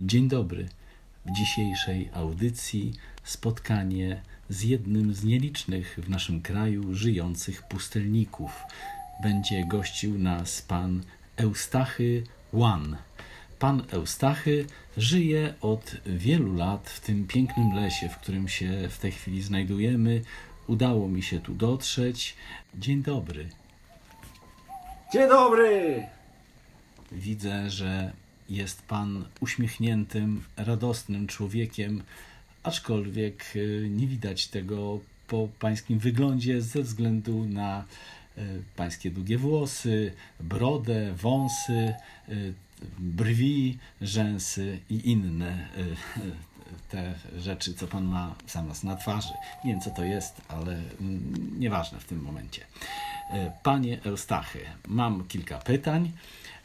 Dzień dobry. W dzisiejszej audycji spotkanie z jednym z nielicznych w naszym kraju żyjących pustelników. Będzie gościł nas pan Eustachy Łan. Pan Eustachy żyje od wielu lat w tym pięknym lesie, w którym się w tej chwili znajdujemy. Udało mi się tu dotrzeć. Dzień dobry. Dzień dobry! Widzę, że jest Pan uśmiechniętym, radosnym człowiekiem, aczkolwiek y, nie widać tego po Pańskim wyglądzie ze względu na y, Pańskie długie włosy, brodę, wąsy, y, brwi, rzęsy i inne te rzeczy, co Pan ma zamiast na twarzy. Nie wiem, co to jest, ale mm, nieważne w tym momencie. Panie Eustachy, mam kilka pytań.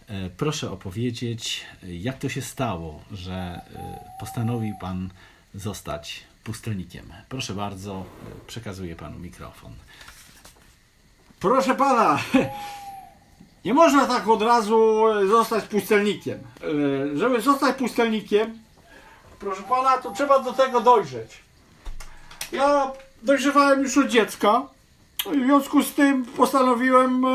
E, Proszę opowiedzieć, jak to się stało, że e, postanowił Pan zostać pustelnikiem. Proszę bardzo, e, przekazuję Panu mikrofon. Proszę pana, nie można tak od razu zostać pustelnikiem. Żeby zostać pustelnikiem, proszę pana, to trzeba do tego dojrzeć. Ja dojrzewałem już od dziecka, w związku z tym postanowiłem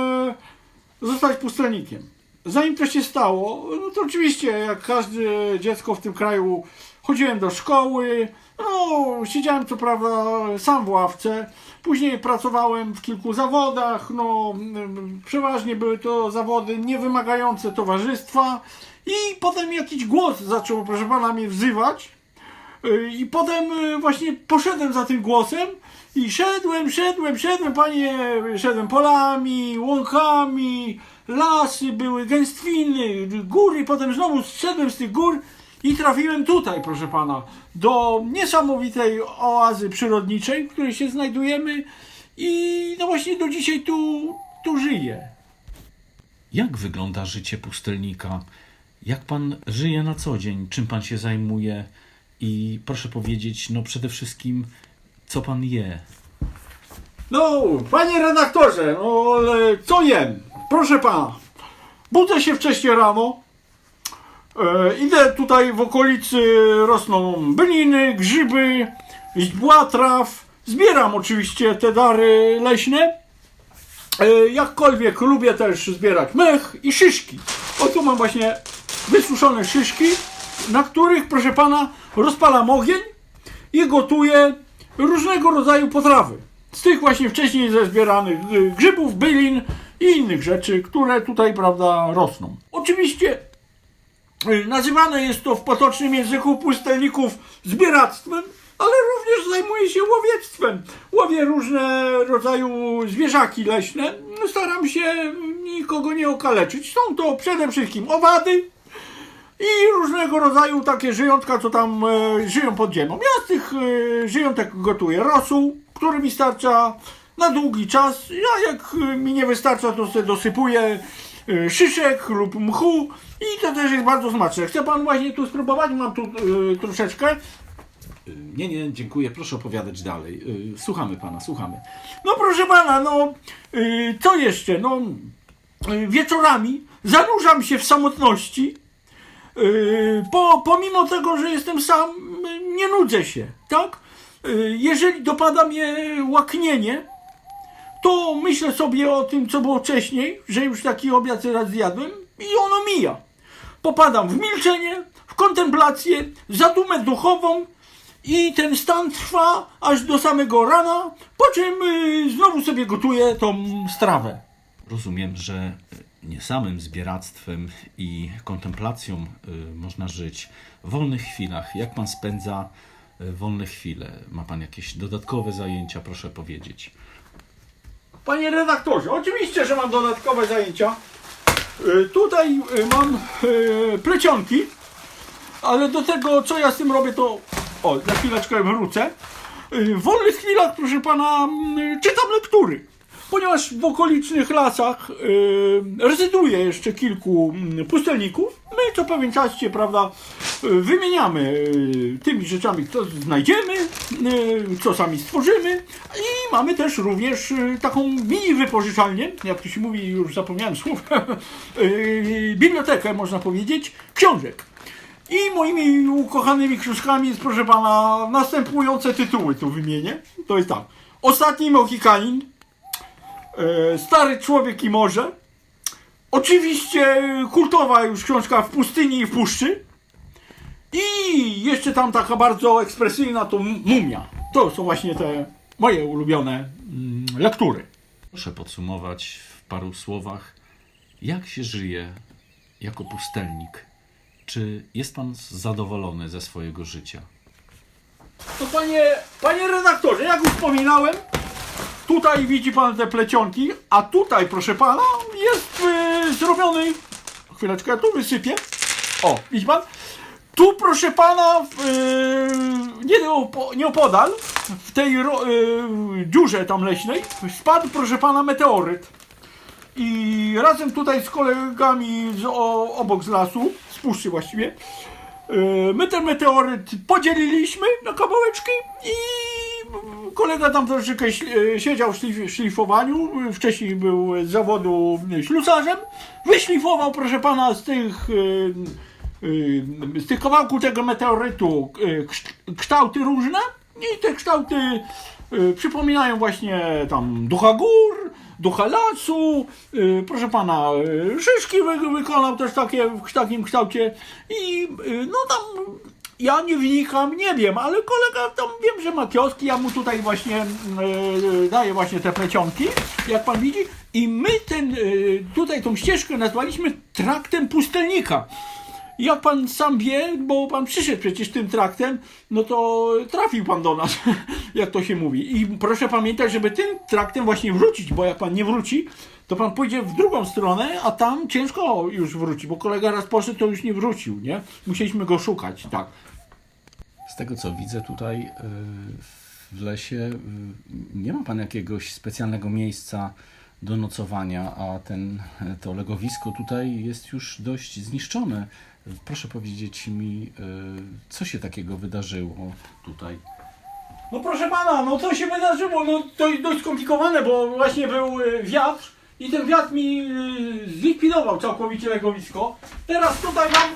zostać pustelnikiem. Zanim to się stało, no to oczywiście, jak każde dziecko w tym kraju, chodziłem do szkoły, no, siedziałem co prawda sam w ławce, później pracowałem w kilku zawodach, no, przeważnie były to zawody niewymagające towarzystwa. I potem jakiś głos zaczął, proszę pana, mnie wzywać, I potem właśnie poszedłem za tym głosem i szedłem, szedłem, szedłem, panie, szedłem polami, łąkami, lasy były, gęstwiny, góry, potem znowu szedłem z tych gór i trafiłem tutaj, proszę pana, do niesamowitej oazy przyrodniczej, w której się znajdujemy i no właśnie do dzisiaj tu, tu żyję. Jak wygląda życie pustelnika? Jak Pan żyje na co dzień? Czym Pan się zajmuje? I proszę powiedzieć, no przede wszystkim, co Pan je? No, panie redaktorze, no ale co jem? Proszę pana, budzę się wcześniej rano, e, idę tutaj w okolicy, rosną byliny, grzyby, źdźbła traw, zbieram oczywiście te dary leśne, e, jakkolwiek lubię też zbierać mech i szyszki. O tu mam właśnie wysuszone szyszki, na których, proszę pana, rozpalam ogień i gotuję różnego rodzaju potrawy. Z tych właśnie wcześniej zezbieranych y, grzybów, bylin i innych rzeczy, które tutaj, prawda, rosną. Oczywiście y, nazywane jest to w potocznym języku pustelników zbieractwem, ale również zajmuję się łowiectwem. Łowię różne rodzaju zwierzaki leśne. Staram się nikogo nie okaleczyć. Są to przede wszystkim owady, i różnego rodzaju takie żyjątka, co tam e, żyją pod ziemią. Ja z tych e, żyjątek gotuję rosół, który mi starcza na długi czas. Ja jak mi nie wystarcza, to sobie dosypuję e, szyszek lub mchu i to też jest bardzo smaczne. Chce pan właśnie tu spróbować? Mam tu e, troszeczkę. Y, Nie, nie, dziękuję, proszę opowiadać dalej. Y, Słuchamy Pana, słuchamy. No proszę pana, no y, co jeszcze? No y, wieczorami zanurzam się w samotności. Y, po, pomimo tego, że jestem sam, y, nie nudzę się, tak? Y, jeżeli dopada mnie łaknienie, to myślę sobie o tym, co było wcześniej, że już taki obiad raz zjadłem i ono mija. Popadam w milczenie, w kontemplację, zadumę duchową i ten stan trwa aż do samego rana, po czym y, znowu sobie gotuję tą strawę. Rozumiem, że nie samym zbieractwem i kontemplacją y, można żyć. W wolnych chwilach, jak pan spędza y, wolne chwile? Ma pan jakieś dodatkowe zajęcia, proszę powiedzieć. Panie redaktorze, oczywiście, że mam dodatkowe zajęcia. Y, Tutaj y, mam y, plecionki, ale do tego, co ja z tym robię, to o, za chwileczkę wrócę. W wolnych chwilach, proszę pana, mm, czytam lektury. Ponieważ w okolicznych lasach y, rezyduje jeszcze kilku mm, pustelników, my co pewien czas się, prawda, y, wymieniamy y, tymi rzeczami, co znajdziemy, y, co sami stworzymy i mamy też również taką mini wypożyczalnię, jak to się mówi, już zapomniałem słów, bibliotekę można powiedzieć, książek. I moimi ukochanymi książkami jest, proszę pana, następujące tytuły tu wymienię. To jest tak. Ostatni Mohikanin, Stary Człowiek i Morze, oczywiście kultowa już książka W pustyni i w puszczy i jeszcze tam taka bardzo ekspresyjna to Mumia. To są właśnie te moje ulubione mm, lektury. Proszę podsumować w paru słowach, jak się żyje jako pustelnik. Czy jest pan zadowolony ze swojego życia? No panie, panie redaktorze, jak już wspominałem, tutaj widzi pan te plecionki, a tutaj, proszę pana, jest y, zrobiony. Chwileczkę, ja tu wysypię. O, widzi pan? Tu, proszę pana, w, y, nie nieopodal, w tej ro, y, dziurze tam leśnej, spadł, proszę pana, meteoryt. I razem tutaj z kolegami z, o, obok z lasu, z puszczy właściwie, yy, my ten meteoryt podzieliliśmy na kawałeczki i kolega tam troszeczkę yy, siedział w szlif- szlifowaniu, wcześniej był z zawodu ślusarzem, wyszlifował proszę pana z tych yy, yy, z tych kawałków tego meteorytu kszt- kształty różne. I te kształty przypominają właśnie tam ducha gór, ducha lasu, proszę pana, szyszki wy, wykonał też takie w takim kształcie. I no tam ja nie wnikam, nie wiem, ale kolega tam wiem, że ma kioski, ja mu tutaj właśnie yy, daję właśnie te plecionki, jak pan widzi i my ten, yy, tutaj tą ścieżkę nazwaliśmy traktem pustelnika. Jak pan sam wie, bo pan przyszedł przecież tym traktem, no to trafił pan do nas, jak to się mówi. I proszę pamiętać, żeby tym traktem właśnie wrócić, bo jak pan nie wróci, to pan pójdzie w drugą stronę, a tam ciężko już wróci, bo kolega raz poszedł, to już nie wrócił, nie? Musieliśmy go szukać, tak. Z tego co widzę tutaj y, w lesie, y, nie ma pan jakiegoś specjalnego miejsca do nocowania, a ten, to legowisko tutaj jest już dość zniszczone. Proszę powiedzieć mi, y, co się takiego wydarzyło tutaj? No proszę pana, no co się wydarzyło? No to jest dość skomplikowane, bo właśnie był wiatr i ten wiatr mi zlikwidował całkowicie legowisko. Teraz tutaj mam,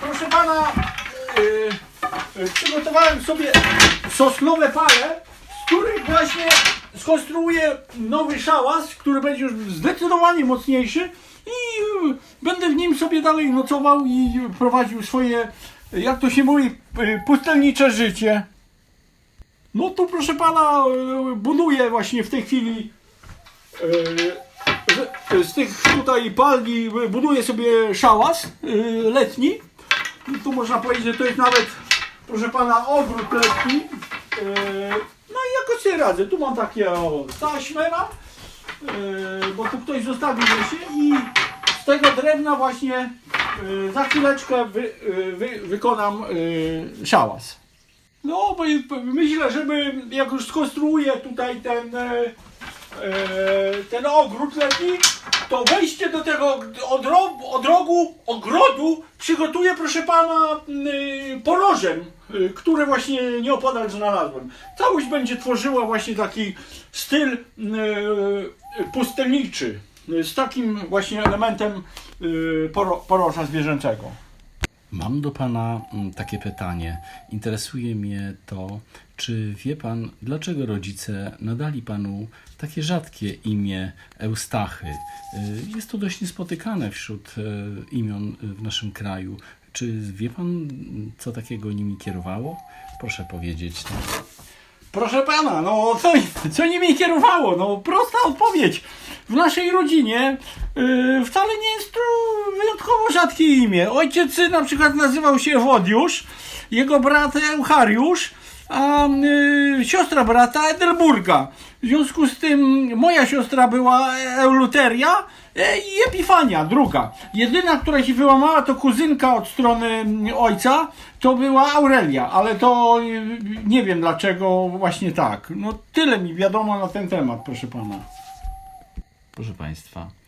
proszę pana, y, y, przygotowałem sobie sosnowe pale, z których właśnie skonstruuję nowy szałas, który będzie już zdecydowanie mocniejszy i y, będę w nim sobie dalej nocował i prowadził swoje, jak to się mówi, y, pustelnicze życie. No tu proszę pana buduję właśnie w tej chwili z, tych tutaj palni e, buduję sobie szałas letni. Tu można powiedzieć, że to jest nawet proszę pana ogród letni. E, No i jakoś sobie radzę. Tu mam takie o, taśmę mam, e, bo tu ktoś zostawił się i z tego drewna właśnie e, za chwileczkę wy, wy, wykonam e, szałas. No, bo myślę, żeby jak już skonstruuję tutaj ten, ten ogród letni, to wejście do tego odro, odrogu, ogrodu przygotuję, proszę pana, y, porożem, y, które właśnie nieopodal znalazłem. Całość będzie tworzyła właśnie taki styl y, pustelniczy, y, z takim właśnie elementem poro, poroża zwierzęcego. Mam do Pana mm, takie pytanie. Interesuje mnie to, czy wie Pan, dlaczego rodzice nadali Panu takie rzadkie imię Eustachy? Y, Jest to dość niespotykane wśród e, imion w naszym kraju. Czy wie Pan, mm, co takiego nimi kierowało? Proszę powiedzieć. No. Proszę pana, no co, co nimi kierowało? No prosta odpowiedź. W naszej rodzinie yy, wcale nie jest to wyjątkowo rzadkie imię. Ojciec na przykład nazywał się Wodiusz, jego brat Euchariusz, a yy, siostra brata Edelburga. W związku z tym moja siostra była Euluteria e, i Epifania, druga. Jedyna, która się wyłamała, to kuzynka od strony mm, ojca, to była Aurelia, ale to y, nie wiem dlaczego właśnie tak. No tyle mi wiadomo na ten temat, proszę pana. Proszę Państwa, e,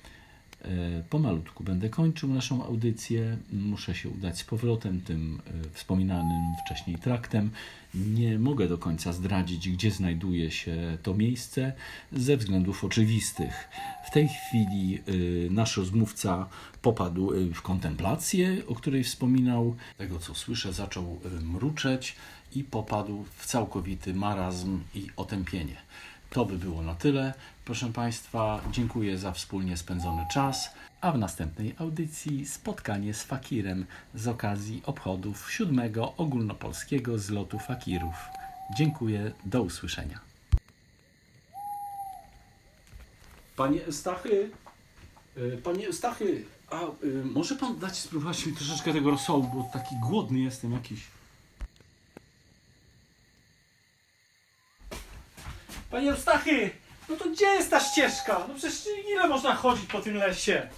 E, Pomalutku będę kończył naszą audycję. Muszę się udać z powrotem tym e, wspominanym wcześniej traktem. Nie mogę do końca zdradzić, gdzie znajduje się to miejsce, ze względów oczywistych. W tej chwili y, nasz rozmówca popadł w kontemplację, o której wspominał. Tego, co słyszę, zaczął mruczeć i popadł w całkowity marazm i otępienie. To by było na tyle. Proszę Państwa, dziękuję za wspólnie spędzony czas, a w następnej audycji spotkanie z fakirem z okazji obchodów siódmego ogólnopolskiego zlotu fakirów. Dziękuję, do usłyszenia. Panie Stachy, y, panie Stachy, a y, może pan dać spróbować mi troszeczkę tego rosołu, bo taki głodny jestem jakiś. Panie Eustachy, no to gdzie jest ta ścieżka? No przecież ile można chodzić po tym lesie?